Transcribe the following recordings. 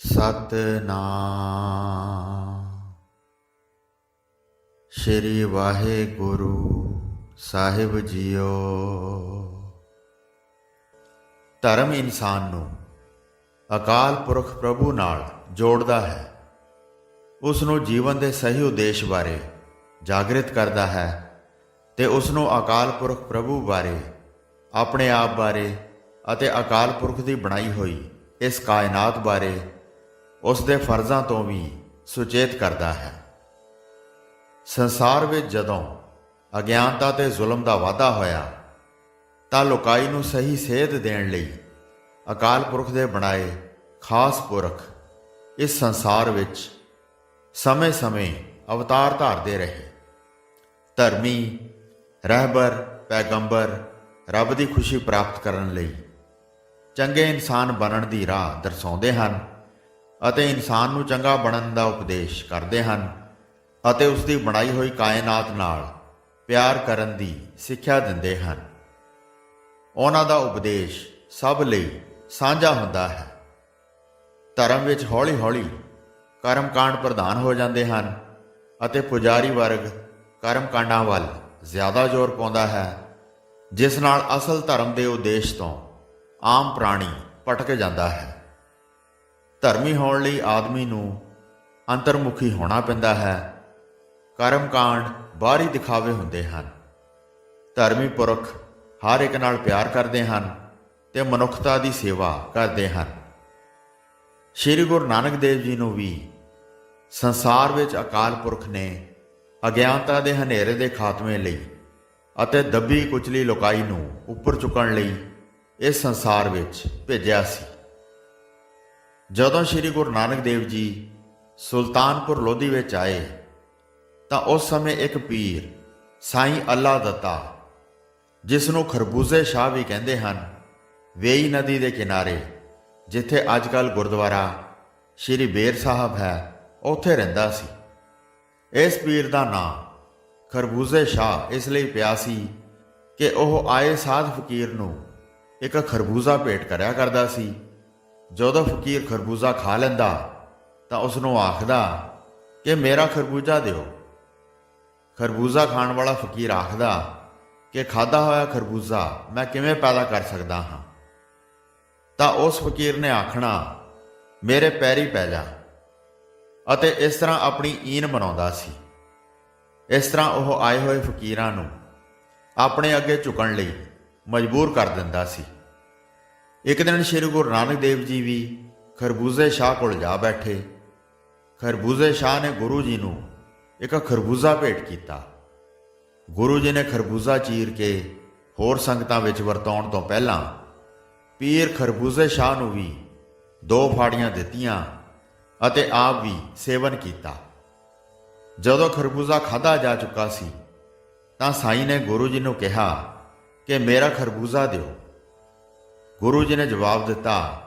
ਸਤਨਾਮ। ਸ਼੍ਰੀ ਵਾਹਿਗੁਰੂ ਸਾਹਿਬ ਜੀਓ। ਧਰਮ ਇਨਸਾਨ ਨੂੰ ਅਕਾਲ ਪੁਰਖ ਪ੍ਰਭੂ ਨਾਲ ਜੋੜਦਾ ਹੈ। ਉਸ ਨੂੰ ਜੀਵਨ ਦੇ ਸਹੀ ਉਦੇਸ਼ ਬਾਰੇ ਜਾਗਰਿਤ ਕਰਦਾ ਹੈ ਤੇ ਉਸ ਨੂੰ ਅਕਾਲ ਪੁਰਖ ਪ੍ਰਭੂ ਬਾਰੇ, ਆਪਣੇ ਆਪ ਬਾਰੇ ਅਤੇ ਅਕਾਲ ਪੁਰਖ ਦੀ ਬਣਾਈ ਹੋਈ ਇਸ ਕਾਇਨਾਤ ਬਾਰੇ ਉਸ ਦੇ ਫਰਜ਼ਾਂ ਤੋਂ ਵੀ ਸੁਚੇਤ ਕਰਦਾ ਹੈ। ਸੰਸਾਰ ਵਿੱਚ ਜਦੋਂ ਅਗਿਆਨਤਾ ਤੇ ਜ਼ੁਲਮ ਦਾ ਵਾਧਾ ਹੋਇਆ, ਤਾਂ ਲੋਕਾਈ ਨੂੰ ਸਹੀ ਸੇਧ ਦੇਣ ਲਈ ਅਕਾਲ ਪੁਰਖ ਦੇ ਬਣਾਏ ਖਾਸ ਪੁਰਖ ਇਸ ਸੰਸਾਰ ਵਿੱਚ ਸਮੇਂ-ਸਮੇਂ ਅਵਤਾਰ ਧਾਰਦੇ ਰਹੇ। ਧਰਮੀ, ਰਹਿਬਰ, ਪੈਗੰਬਰ, ਰੱਬ ਦੀ ਖੁਸ਼ੀ ਪ੍ਰਾਪਤ ਕਰਨ ਲਈ ਚੰਗੇ ਇਨਸਾਨ ਬਣਨ ਦੀ ਰਾਹ ਦਰਸਾਉਂਦੇ ਹਨ। ਅਤੇ ਇਨਸਾਨ ਨੂੰ ਚੰਗਾ ਬਣਨ ਦਾ ਉਪਦੇਸ਼ ਕਰਦੇ ਹਨ ਅਤੇ ਉਸ ਦੀ ਬਣਾਈ ਹੋਈ ਕਾਇਨਾਤ ਨਾਲ ਪਿਆਰ ਕਰਨ ਦੀ ਸਿੱਖਿਆ ਦਿੰਦੇ ਹਨ। ਉਹਨਾਂ ਦਾ ਉਪਦੇਸ਼ ਸਭ ਲਈ ਸਾਂਝਾ ਹੁੰਦਾ ਹੈ। ਧਰਮ ਵਿੱਚ ਹੌਲੀ-ਹੌਲੀ ਕਰਮਕਾਂਡ ਪ੍ਰਧਾਨ ਹੋ ਜਾਂਦੇ ਹਨ ਅਤੇ ਪੁਜਾਰੀ ਵਰਗ ਕਰਮਕਾਂਡਾਂ ਵੱਲ ਜ਼ਿਆਦਾ ਜ਼ੋਰ ਪਾਉਂਦਾ ਹੈ, ਜਿਸ ਨਾਲ ਅਸਲ ਧਰਮ ਦੇ ਉਦੇਸ਼ ਤੋਂ ਆਮ ਪ੍ਰਾਣੀ ਭਟਕ ਜਾਂਦਾ ਹੈ। ਧਰਮੀ ਹੋਣ ਲਈ ਆਦਮੀ ਨੂੰ ਅੰਤਰਮੁਖੀ ਹੋਣਾ ਪੈਂਦਾ ਹੈ। ਕਰਮਕਾਂਡ ਬਾਹਰੀ ਦਿਖਾਵੇ ਹੁੰਦੇ ਹਨ। ਧਰਮੀ ਪੁਰਖ ਹਰ ਇੱਕ ਨਾਲ ਪਿਆਰ ਕਰਦੇ ਹਨ ਤੇ ਮਨੁੱਖਤਾ ਦੀ ਸੇਵਾ ਕਰਦੇ ਹਨ। ਸ੍ਰੀ ਗੁਰੂ ਨਾਨਕ ਦੇਵ ਜੀ ਨੂੰ ਵੀ ਸੰਸਾਰ ਵਿੱਚ ਅਕਾਲ ਪੁਰਖ ਨੇ ਅਗਿਆਨਤਾ ਦੇ ਹਨੇਰੇ ਦੇ ਖਾਤਮੇ ਲਈ ਅਤੇ ਦੱਬੀ ਕੁਚਲੀ ਲੋਕਾਈ ਨੂੰ ਉੱਪਰ ਚੁੱਕਣ ਲਈ ਇਸ ਸੰਸਾਰ ਵਿੱਚ ਭੇਜਿਆ ਸੀ। ਜਦੋਂ ਸ੍ਰੀ ਗੁਰੂ ਨਾਨਕ ਦੇਵ ਜੀ ਸੁਲਤਾਨਪੁਰ ਲੋਧੀ ਵਿੱਚ ਆਏ, ਤਾਂ ਉਸ ਸਮੇਂ ਇੱਕ ਪੀਰ ਸਾਈਂ ਅੱਲਾ ਦੱਤਾ ਜਿਸ ਨੂੰ ਖਰਬੂਜ਼ੇ ਸ਼ਾਹ ਵੀ ਕਹਿੰਦੇ ਹਨ, ਵੇਈ ਨਦੀ ਦੇ ਕਿਨਾਰੇ, ਜਿੱਥੇ ਅੱਜਕੱਲ ਗੁਰਦੁਆਰਾ ਸ੍ਰੀ ਬੇਰ ਸਾਹਿਬ ਹੈ, ਉੱਥੇ ਰਹਿੰਦਾ ਸੀ। ਇਸ ਪੀਰ ਦਾ ਨਾਮ ਖਰਬੂਜ਼ੇ ਸ਼ਾਹ ਇਸ ਲਈ ਪਿਆ ਸੀ ਕਿ ਉਹ ਆਏ ਸਾਧ ਫਕੀਰ ਨੂੰ ਇੱਕ ਖਰਬੂਜ਼ਾ ਭੇਟ ਕਰਿਆ ਕਰਦਾ ਸੀ। ਜਦੋਂ ਫਕੀਰ ਖਰਬੂਜ਼ਾ ਖਾ ਲੈਂਦਾ, ਤਾਂ ਉਸ ਨੂੰ ਆਖਦਾ ਕਿ ਮੇਰਾ ਖਰਬੂਜ਼ਾ ਦਿਓ। ਖਰਬੂਜ਼ਾ ਖਾਣ ਵਾਲਾ ਫਕੀਰ ਆਖਦਾ ਕਿ ਖਾਦਾ ਹੋਇਆ ਖਰਬੂਜ਼ਾ ਮੈਂ ਕਿਵੇਂ ਪੈਦਾ ਕਰ ਸਕਦਾ ਹਾਂ? ਤਾਂ ਉਸ ਫਕੀਰ ਨੇ ਆਖਣਾ, ਮੇਰੇ ਪੈਰੀ ਪੈ ਜਾ। ਅਤੇ ਇਸ ਤਰ੍ਹਾਂ ਆਪਣੀ ਈਨ ਮਨਾਉਂਦਾ ਸੀ। ਇਸ ਤਰ੍ਹਾਂ ਉਹ ਆਏ ਹੋਏ ਫਕੀਰਾਂ ਨੂੰ ਆਪਣੇ ਅੱਗੇ ਝੁਕਣ ਲਈ ਮਜਬੂਰ ਕਰ ਦਿੰਦਾ ਸੀ। ਇੱਕ ਦਿਨ ਸ੍ਰੀ ਗੁਰੂ ਨਾਨਕ ਦੇਵ ਜੀ ਵੀ ਖਰਬੂਜ਼ੇ ਸ਼ਾਹ ਕੋਲ ਜਾ ਬੈਠੇ। ਖਰਬੂਜ਼ੇ ਸ਼ਾਹ ਨੇ ਗੁਰੂ ਜੀ ਨੂੰ ਇੱਕ ਖਰਬੂਜ਼ਾ ਭੇਟ ਕੀਤਾ। ਗੁਰੂ ਜੀ ਨੇ ਖਰਬੂਜ਼ਾ ਚੀਰ ਕੇ ਹੋਰ ਸੰਗਤਾਂ ਵਿੱਚ ਵਰਤਾਉਣ ਤੋਂ ਪਹਿਲਾਂ ਪੀਰ ਖਰਬੂਜ਼ੇ ਸ਼ਾਹ ਨੂੰ ਵੀ ਦੋ ਫਾੜੀਆਂ ਦਿੱਤੀਆਂ ਅਤੇ ਆਪ ਵੀ ਸੇਵਨ ਕੀਤਾ। ਜਦੋਂ ਖਰਬੂਜ਼ਾ ਖਾਦਾ ਜਾ ਚੁੱਕਾ ਸੀ, ਤਾਂ ਸਾਈਂ ਨੇ ਗੁਰੂ ਜੀ ਨੂੰ ਕਿਹਾ ਕਿ ਮੇਰਾ ਖਰਬੂਜ਼ਾ ਦਿਓ। ਗੁਰੂ ਜੀ ਨੇ ਜਵਾਬ ਦਿੱਤਾ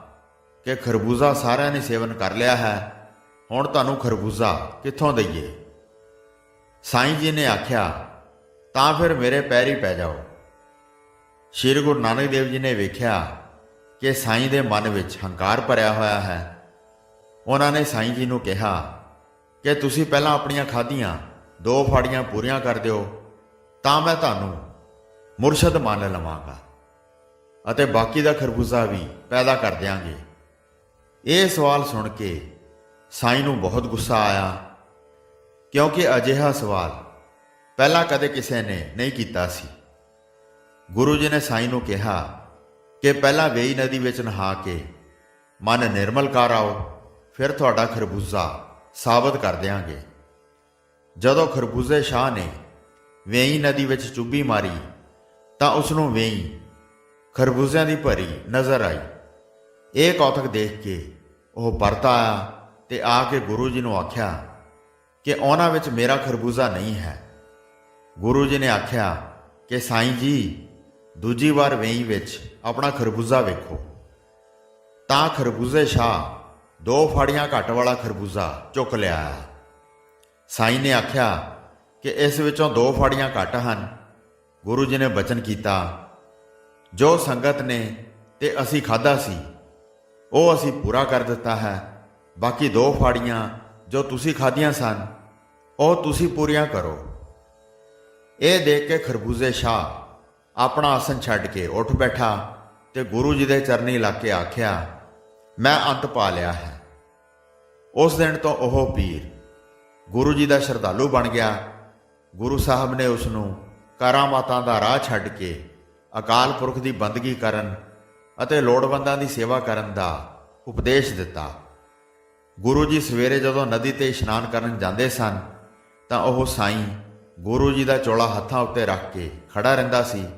ਕਿ ਖਰਬੂਜ਼ਾ ਸਾਰਿਆਂ ਨੇ ਸੇਵਨ ਕਰ ਲਿਆ ਹੈ। ਹੁਣ ਤੁਹਾਨੂੰ ਖਰਬੂਜ਼ਾ ਕਿੱਥੋਂ ਦਈਏ? ਸਾਈਂ ਜੀ ਨੇ ਆਖਿਆ, ਤਾਂ ਫਿਰ ਮੇਰੇ ਪੈਰੀ ਪੈ ਜਾਓ। ਸ਼੍ਰੀ ਗੁਰੂ ਨਾਨਕ ਦੇਵ ਜੀ ਨੇ ਵੇਖਿਆ ਕਿ ਸਾਈਂ ਦੇ ਮਨ ਵਿੱਚ ਹੰਕਾਰ ਭਰਿਆ ਹੋਇਆ ਹੈ। ਉਹਨਾਂ ਨੇ ਸਾਈਂ ਜੀ ਨੂੰ ਕਿਹਾ ਕਿ ਤੁਸੀਂ ਪਹਿਲਾਂ ਆਪਣੀਆਂ ਖਾਧੀਆਂ ਦੋ ਫਾੜੀਆਂ ਪੂਰੀਆਂ ਕਰ ਦਿਓ, ਤਾਂ ਮੈਂ ਤੁਹਾਨੂੰ ਮੁਰਸ਼ਦ ਮੰਨ ਲਵਾਂਗਾ। ਅਤੇ ਬਾਕੀ ਦਾ ਖਰਬੂਜ਼ਾ ਵੀ ਪੈਦਾ ਕਰ ਦਿਆਂਗੇ। ਇਹ ਸਵਾਲ ਸੁਣ ਕੇ ਸਾਈ ਨੂੰ ਬਹੁਤ ਗੁੱਸਾ ਆਇਆ, ਕਿਉਂਕਿ ਅਜਿਹਾ ਸਵਾਲ ਪਹਿਲਾਂ ਕਦੇ ਕਿਸੇ ਨੇ ਨਹੀਂ ਕੀਤਾ ਸੀ। ਗੁਰੂ ਜੀ ਨੇ ਸਾਈਂ ਨੂੰ ਕਿਹਾ ਕਿ ਪਹਿਲਾਂ ਵੇਈ ਨਦੀ ਵਿੱਚ ਨਹਾ ਕੇ ਮਨ ਨਿਰਮਲ ਕਰ ਆਓ, ਫਿਰ ਤੁਹਾਡਾ ਖਰਬੂਜ਼ਾ ਸਾਬਤ ਕਰ ਦਿਆਂਗੇ। ਜਦੋਂ ਖਰਬੂਜ਼ੇ ਸ਼ਾਹ ਨੇ ਵੇਈ ਨਦੀ ਵਿੱਚ ਚੁੱਭੀ ਮਾਰੀ, ਤਾਂ ਉਸ ਨੂੰ ਵੇਈ ਖਰਬੂਜ਼ਿਆਂ ਦੀ ਭਰੀ ਨਜ਼ਰ ਆਈ। ਇਹ ਕੌਤਕ ਦੇਖ ਕੇ ਉਹ ਪਰਤ ਆਇਆ ਤੇ ਆ ਕੇ ਗੁਰੂ ਜੀ ਨੂੰ ਆਖਿਆ ਕਿ ਉਹਨਾਂ ਵਿੱਚ ਮੇਰਾ ਖਰਬੂਜ਼ਾ ਨਹੀਂ ਹੈ। ਗੁਰੂ ਜੀ ਨੇ ਆਖਿਆ ਕਿ ਸਾਈਂ ਜੀ, ਦੂਜੀ ਵਾਰ ਵੇਈ ਵਿੱਚ ਆਪਣਾ ਖਰਬੂਜ਼ਾ ਵੇਖੋ। ਤਾਂ ਖਰਬੂਜ਼ੇ ਸ਼ਾਹ ਦੋ ਫਾੜੀਆਂ ਘੱਟ ਵਾਲਾ ਖਰਬੂਜ਼ਾ ਚੁੱਕ ਲਿਆ। ਸਾਈਂ ਨੇ ਆਖਿਆ ਕਿ ਇਸ ਵਿੱਚੋਂ ਦੋ ਫਾੜੀਆਂ ਘੱਟ ਹਨ। ਗੁਰੂ ਜੀ ਨੇ ਬਚਨ ਕੀਤਾ ਜੋ ਸੰਗਤ ਨੇ ਤੇ ਅਸੀਂ ਖਾਦਾ ਸੀ, ਉਹ ਅਸੀਂ ਪੂਰਾ ਕਰ ਦਿੱਤਾ ਹੈ। ਬਾਕੀ ਦੋ ਫਾੜੀਆਂ ਜੋ ਤੁਸੀਂ ਖਾਧੀਆਂ ਸਨ, ਉਹ ਤੁਸੀਂ ਪੂਰੀਆਂ ਕਰੋ। ਇਹ ਦੇਖ ਕੇ ਖਰਬੂਜ਼ੇ ਸ਼ਾਹ ਆਪਣਾ ਆਸਨ ਛੱਡ ਕੇ ਉੱਠ ਬੈਠਾ ਤੇ ਗੁਰੂ ਜੀ ਦੇ ਚਰਨੀ ਲਾ ਕੇ ਆਖਿਆ, ਮੈਂ ਅੰਤ ਪਾ ਲਿਆ ਹੈ। ਉਸ ਦਿਨ ਤੋਂ ਉਹ ਪੀਰ ਗੁਰੂ ਜੀ ਦਾ ਸ਼ਰਧਾਲੂ ਬਣ ਗਿਆ। ਗੁਰੂ ਸਾਹਿਬ ਨੇ ਉਸ ਨੂੰ ਕਰਾਮਾਤਾਂ ਦਾ ਰਾਹ ਛੱਡ ਕੇ ਅਕਾਲ ਪੁਰਖ ਦੀ ਬੰਦਗੀ ਕਰਨ ਅਤੇ ਲੋੜਵੰਦਾਂ ਦੀ ਸੇਵਾ ਕਰਨ ਦਾ ਉਪਦੇਸ਼ ਦਿੱਤਾ। ਗੁਰੂ ਜੀ ਸਵੇਰੇ ਜਦੋਂ ਨਦੀ ਤੇ ਇਸ਼ਨਾਨ ਕਰਨ ਜਾਂਦੇ ਸਨ, ਤਾਂ ਉਹ ਸਾਈਂ ਗੁਰੂ ਜੀ ਦਾ ਚੋਲਾ ਹੱਥਾਂ ਉੱਤੇ ਰੱਖ ਕੇ ਖੜਾ ਰਹਿੰਦਾ ਸੀ।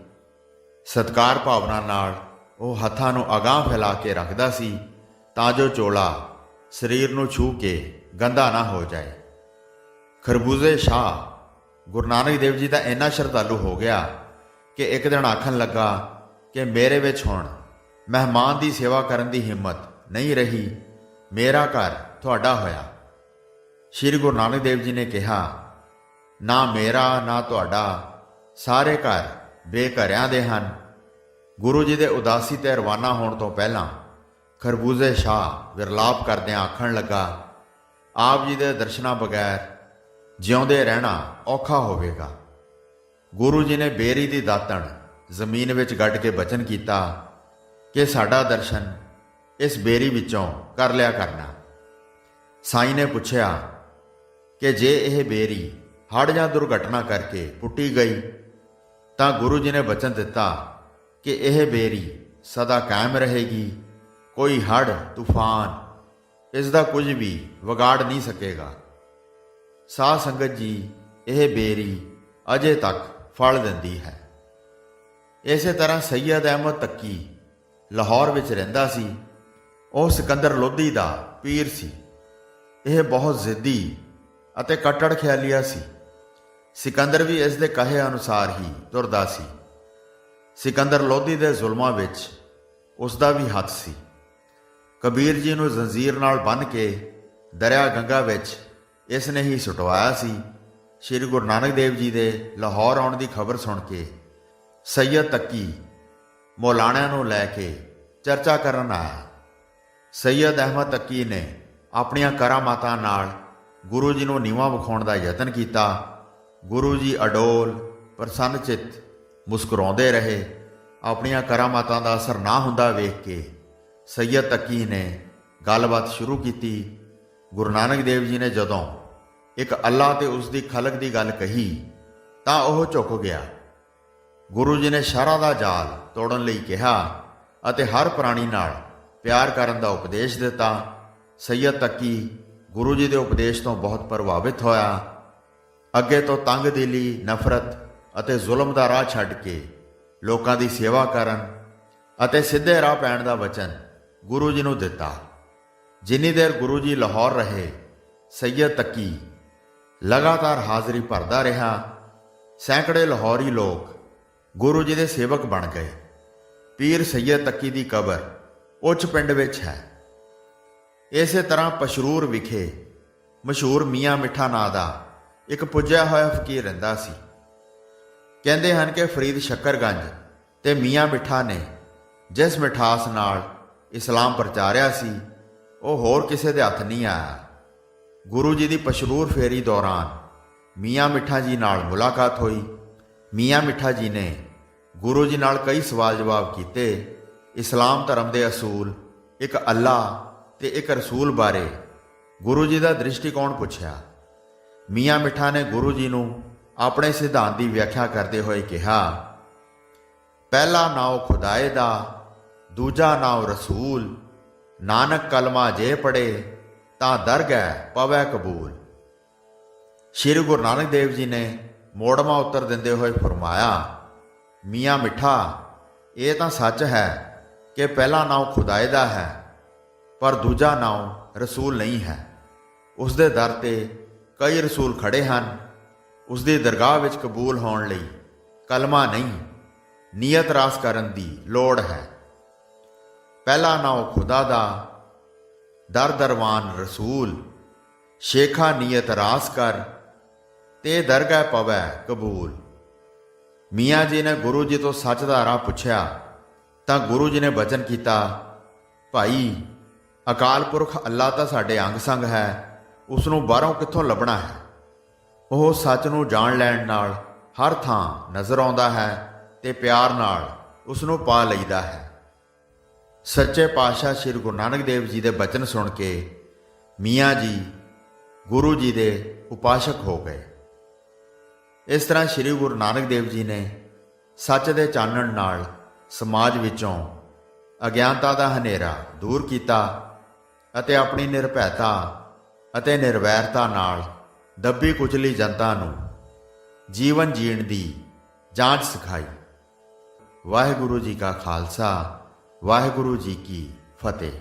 ਸਤਕਾਰ ਭਾਵਨਾ ਨਾਲ ਉਹ ਹੱਥਾਂ ਨੂੰ ਅਗਾਂਹ ਫੈਲਾ ਕੇ ਰੱਖਦਾ ਸੀ ਤਾਂ ਜੋ ਚੋਲਾ ਸਰੀਰ ਨੂੰ ਛੂ ਕੇ ਗੰਦਾ ਨਾ ਹੋ ਜਾਏ। ਖਰਬੂਜ਼ੇ ਸ਼ਾਹ ਗੁਰੂ ਨਾਨਕ ਦੇਵ ਜੀ ਦਾ ਇੰਨਾ ਸ਼ਰਧਾਲੂ ਹੋ ਗਿਆ ਕਿ ਇੱਕ ਦਿਨ ਆਖਣ ਲੱਗਾ ਕਿ ਮੇਰੇ ਵਿੱਚ ਹੁਣ ਮਹਿਮਾਨ ਦੀ ਸੇਵਾ ਕਰਨ ਦੀ ਹਿੰਮਤ ਨਹੀਂ ਰਹੀ। ਮੇਰਾ ਘਰ ਤੁਹਾਡਾ ਹੋਇਆ। ਸ਼੍ਰੀ ਗੁਰੂ ਨਾਨਕ ਦੇਵ ਜੀ ਨੇ ਕਿਹਾ, ਨਾ ਮੇਰਾ, ਨਾ ਤੁਹਾਡਾ। ਸਾਰੇ ਘਰ ਬੇਘਰਿਆਂ ਦੇ ਹਨ। ਗੁਰੂ ਜੀ ਦੇ ਉਦਾਸੀ ਤੇ ਰਵਾਨਾ ਹੋਣ ਤੋਂ ਪਹਿਲਾਂ ਖਰਬੂਜ਼ੇ ਸ਼ਾਹ ਵਿਰਲਾਪ ਕਰਦਿਆਂ ਆਖਣ ਲੱਗਾ, ਆਪ ਜੀ ਦੇ ਦਰਸ਼ਨਾਂ ਬਗੈਰ ਜਿਉਂਦੇ ਰਹਿਣਾ ਔਖਾ ਹੋਵੇਗਾ। ਗੁਰੂ ਜੀ ਨੇ ਬੇਰੀ ਦੀ ਦਾਤਣ ਜ਼ਮੀਨ ਵਿੱਚ ਗੱਡ ਕੇ ਬਚਨ ਕੀਤਾ ਕਿ ਸਾਡਾ ਦਰਸ਼ਨ ਇਸ ਬੇਰੀ ਵਿੱਚੋਂ ਕਰ ਲਿਆ ਕਰਨਾ। ਸਾਈਂ ਨੇ ਪੁੱਛਿਆ ਕਿ ਜੇ ਇਹ ਬੇਰੀ ਹੜ ਜਾਂ ਦੁਰਘਟਨਾ ਕਰਕੇ ਪੁੱਟੀ ਗਈ, ਤਾਂ ਗੁਰੂ ਜੀ ਨੇ ਬਚਨ ਦਿੱਤਾ ਕਿ ਇਹ ਬੇਰੀ ਸਦਾ ਕਾਇਮ ਰਹੇਗੀ, ਕੋਈ ਹੜ ਤੂਫਾਨ ਇਸ ਦਾ ਕੁਝ ਵੀ ਵਿਗਾੜ ਨਹੀਂ ਸਕੇਗਾ। ਸਾਧ ਸੰਗਤ ਜੀ, ਇਹ ਬੇਰੀ ਅਜੇ ਤੱਕ ਫਲ ਦਿੰਦੀ ਹੈ। ਇਸੇ ਤਰ੍ਹਾਂ ਸੈਯਦ ਅਹਿਮਦ ਤੱਕੀ ਲਾਹੌਰ ਵਿੱਚ ਰਹਿੰਦਾ ਸੀ। ਉਹ ਸਿਕੰਦਰ ਲੋਧੀ ਦਾ ਪੀਰ ਸੀ। ਇਹ ਬਹੁਤ ਜ਼ਿੱਦੀ ਅਤੇ ਕੱਟੜ ਖਿਆਲੀਆ ਸੀ। ਸਿਕੰਦਰ ਵੀ ਇਸ ਦੇ ਕਹੇ ਅਨੁਸਾਰ ਹੀ ਤੁਰਦਾ ਸੀ। ਸਿਕੰਦਰ ਲੋਧੀ ਦੇ ਜ਼ੁਲਮਾਂ ਵਿੱਚ ਉਸ ਦਾ ਵੀ ਹੱਥ ਸੀ। ਕਬੀਰ ਜੀ ਨੂੰ ਜ਼ੰਜੀਰ ਨਾਲ ਬੰਨ੍ਹ ਕੇ ਦਰਿਆ ਗੰਗਾ ਵਿੱਚ ਇਸ ਨੇ ਹੀ ਸੁਟਵਾਇਆ ਸੀ। ਸ੍ਰੀ ਗੁਰੂ ਨਾਨਕ ਦੇਵ ਜੀ ਦੇ ਲਾਹੌਰ ਆਉਣ ਦੀ ਖਬਰ ਸੁਣ ਕੇ ਸੈਯਦ ਤੱਕੀ ਮੌਲਾਣਿਆਂ ਨੂੰ ਲੈ ਕੇ ਚਰਚਾ ਕਰਨ ਆਇਆ। ਸੈਯਦ ਅਹਿਮਦ ਤੱਕੀ ਨੇ ਆਪਣੀਆਂ ਕਰਾਮਾਤਾਂ ਨਾਲ ਗੁਰੂ ਜੀ ਨੂੰ ਨੀਵਾਂ ਵਿਖਾਉਣ ਦਾ ਯਤਨ ਕੀਤਾ। ਗੁਰੂ ਜੀ ਅਡੋਲ, ਪ੍ਰਸੰਨ ਚਿੱਤ ਮੁਸਕਰਾਉਂਦੇ ਰਹੇ। ਆਪਣੀਆਂ ਕਰਾਮਾਤਾਂ ਦਾ ਅਸਰ ਨਾ ਹੁੰਦਾ ਵੇਖ ਕੇ ਸੈਯਦ ਤੱਕੀ ਨੇ ਗੱਲਬਾਤ ਸ਼ੁਰੂ ਕੀਤੀ। ਗੁਰੂ ਨਾਨਕ ਦੇਵ ਜੀ ਨੇ ਜਦੋਂ ਇੱਕ ਅੱਲਾ ਤੇ ਉਸ ਦੀ ਖਲਕ ਦੀ ਗੱਲ ਕਹੀ, ਤਾਂ ਉਹ ਝੁਕ ਗਿਆ। ਗੁਰੂ ਜੀ ਨੇ ਸ਼ਰਾਂ ਦਾ ਜਾਲ ਤੋੜਨ ਲਈ ਕਿਹਾ ਅਤੇ ਹਰ ਪ੍ਰਾਣੀ ਨਾਲ ਪਿਆਰ ਕਰਨ ਦਾ ਉਪਦੇਸ਼ ਦਿੱਤਾ। ਸੈਯਦ ਤੱਕੀ ਗੁਰੂ ਜੀ ਦੇ ਉਪਦੇਸ਼ ਤੋਂ ਬਹੁਤ ਪ੍ਰਭਾਵਿਤ ਹੋਇਆ। ਅੱਗੇ ਤੋਂ ਤੰਗ ਦਿਲੀ, ਨਫ਼ਰਤ ਅਤੇ ਜ਼ੁਲਮ ਦਾ ਰਾਹ ਛੱਡ ਕੇ ਲੋਕਾਂ ਦੀ ਸੇਵਾ ਕਰਨ ਅਤੇ ਸਿੱਧੇ ਰਾਹ ਪੈਣ ਦਾ ਵਚਨ ਗੁਰੂ ਜੀ ਨੂੰ ਦਿੱਤਾ। ਜਿੰਨੀ ਦੇਰ ਗੁਰੂ ਜੀ ਲਾਹੌਰ ਰਹੇ ਸੈਯਦ ਤੱਕੀ ਲਗਾਤਾਰ ਹਾਜ਼ਰੀ ਭਰਦਾ ਰਿਹਾ, ਸੈਂਕੜੇ ਲਾਹੌਰੀ ਲੋਕ ਗੁਰੂ ਜੀ ਦੇ ਸੇਵਕ ਬਣ ਗਏ। ਪੀਰ ਸੈਯਦ ਤੱਕੀ ਦੀ ਕਬਰ ਉੱਚ ਪਿੰਡ ਵਿੱਚ ਹੈ। ਇਸੇ ਤਰ੍ਹਾਂ ਪਸ਼ਰੂਰ ਵਿਖੇ ਮਸ਼ਹੂਰ ਮੀਆਂ ਮਿੱਠਾ ਨਾਂ ਦਾ ਇੱਕ ਪੁੱਜਿਆ ਹੋਇਆ ਫਕੀਰ ਰਹਿੰਦਾ ਸੀ। ਕਹਿੰਦੇ ਹਨ ਕਿ ਫਰੀਦ ਸ਼ੱਕਰਗੰਜ ਤੇ ਮੀਆਂ ਮਿੱਠਾ ਨੇ ਜਿਸ ਮਿਠਾਸ ਨਾਲ ਇਸਲਾਮ ਪ੍ਰਚਾਰਿਆ ਸੀ, ਉਹ ਹੋਰ ਕਿਸੇ ਦੇ ਹੱਥ ਨਹੀਂ ਆਇਆ। ਗੁਰੂ ਜੀ ਦੀ ਪਸ਼ਰੂਰ ਫੇਰੀ ਦੌਰਾਨ ਮੀਆਂ ਮਿੱਠਾ ਜੀ ਨਾਲ ਮੁਲਾਕਾਤ ਹੋਈ। ਮੀਆਂ ਮਿੱਠਾ ਜੀ ਨੇ ਗੁਰੂ ਜੀ ਨਾਲ ਕਈ ਸਵਾਲ ਜਵਾਬ ਕੀਤੇ। ਇਸਲਾਮ ਧਰਮ ਦੇ ਅਸੂਲ, ਇੱਕ ਅੱਲਾ ਤੇ ਇੱਕ ਰਸੂਲ ਬਾਰੇ ਗੁਰੂ ਜੀ ਦਾ ਦ੍ਰਿਸ਼ਟੀਕੋਣ ਪੁੱਛਿਆ। ਮੀਆਂ ਮਿੱਠਾ ਨੇ ਗੁਰੂ ਜੀ ਨੂੰ ਆਪਣੇ ਸਿਧਾਂਤ ਦੀ ਵਿਆਖਿਆ ਕਰਦੇ ਹੋਏ ਕਿਹਾ, ਪਹਿਲਾ ਨਾਉ ਖੁਦਾਏ ਦਾ, ਦੂਜਾ ਨਾਉ ਰਸੂਲ, ਨਾਨਕ ਕਲਮਾ ਜੇ ਪੜੇ ਤਾਂ ਦਰਗਹਿ ਪਵੈ ਕਬੂਲ। ਸ਼੍ਰੀ ਗੁਰੂ ਨਾਨਕ ਦੇਵ ਜੀ ਨੇ ਮੋੜਮਾ ਉੱਤਰ ਦਿੰਦੇ ਹੋਏ ਫਰਮਾਇਆ, ਮੀਆਂ ਮਿੱਠਾ, ਇਹ ਤਾਂ ਸੱਚ ਹੈ ਕਿ ਪਹਿਲਾ ਨਾਮ ਖੁਦਾਏ ਦਾ ਹੈ, ਪਰ ਦੂਜਾ ਨਾਮ ਰਸੂਲ ਨਹੀਂ ਹੈ। ਉਸ ਦੇ ਦਰ ਤੇ ਕਈ ਰਸੂਲ ਖੜੇ ਹਨ, ਉਸ ਦੀ ਦਰਗਾਹ ਵਿੱਚ ਕਬੂਲ ਹੋਣ ਲਈ ਕਲਮਾ ਨਹੀਂ, ਨੀਅਤ ਰਾਸ ਕਰਨ ਦੀ ਲੋੜ ਹੈ। ਪਹਿਲਾ ਨਾਮ ਖੁਦਾ ਦਾ ਦਰ ਦਰਵਾਨ ਰਸੂਲ, ਸ਼ੇਖਾ ਨੀਅਤ ਰਾਸ ਕਰ, ਤੇ ਦਰਗਾਹ ਪਵੈ ਕਬੂਲ। ਮੀਆਂ ਜੀ ਨੇ ਗੁਰੂ ਜੀ ਤੋਂ ਸੱਚ ਦਾ ਰਾਹ ਪੁੱਛਿਆ, ਤਾਂ ਗੁਰੂ ਜੀ ਨੇ ਬਚਨ ਕੀਤਾ, ਭਾਈ, ਅਕਾਲ ਪੁਰਖ ਅੱਲਾ ਤਾਂ ਸਾਡੇ ਅੰਗ ਸੰਗ ਹੈ ਉਸ ਨੂੰ ਬਾਹਰੋਂ ਕਿੱਥੋਂ ਲੱਭਣਾ ਹੈ? ਉਹ ਸੱਚ ਨੂੰ ਜਾਣ ਲੈਣ ਨਾਲ ਹਰ ਥਾਂ ਨਜ਼ਰ ਆਉਂਦਾ ਹੈ ਤੇ ਪਿਆਰ ਨਾਲ ਉਸ ਨੂੰ ਪਾ ਲਈਦਾ ਹੈ। ਸੱਚੇ ਪਾਤਸ਼ਾਹ ਸ੍ਰੀ ਗੁਰੂ ਨਾਨਕ ਦੇਵ ਜੀ ਦੇ ਬਚਨ ਸੁਣ ਕੇ ਮੀਆਂ ਜੀ, ਗੁਰੂ ਜੀ ਦੇ ਉਪਾਸ਼ਕ ਹੋ ਗਏ। ਇਸ ਤਰ੍ਹਾਂ ਸ੍ਰੀ ਗੁਰੂ ਨਾਨਕ ਦੇਵ ਜੀ ਨੇ ਸੱਚ ਦੇ ਚਾਨਣ ਨਾਲ ਸਮਾਜ ਵਿੱਚੋਂ ਅਗਿਆਨਤਾ ਦਾ ਹਨੇਰਾ ਦੂਰ ਕੀਤਾ ਅਤੇ ਆਪਣੀ ਨਿਰਭੈਤਾ ਅਤੇ ਨਿਰਵੈਰਤਾ ਨਾਲ ਦੱਬੀ ਕੁਚਲੀ ਜਨਤਾ ਨੂੰ ਜੀਵਨ ਜੀਣ ਦੀ ਜਾਂਚ ਸਿਖਾਈ। ਵਾਹਿਗੁਰੂ ਜੀ ਕਾ ਖਾਲਸਾ ਵਾਹਿਗੁਰੂ ਜੀ ਕੀ ਫਤਿਹ।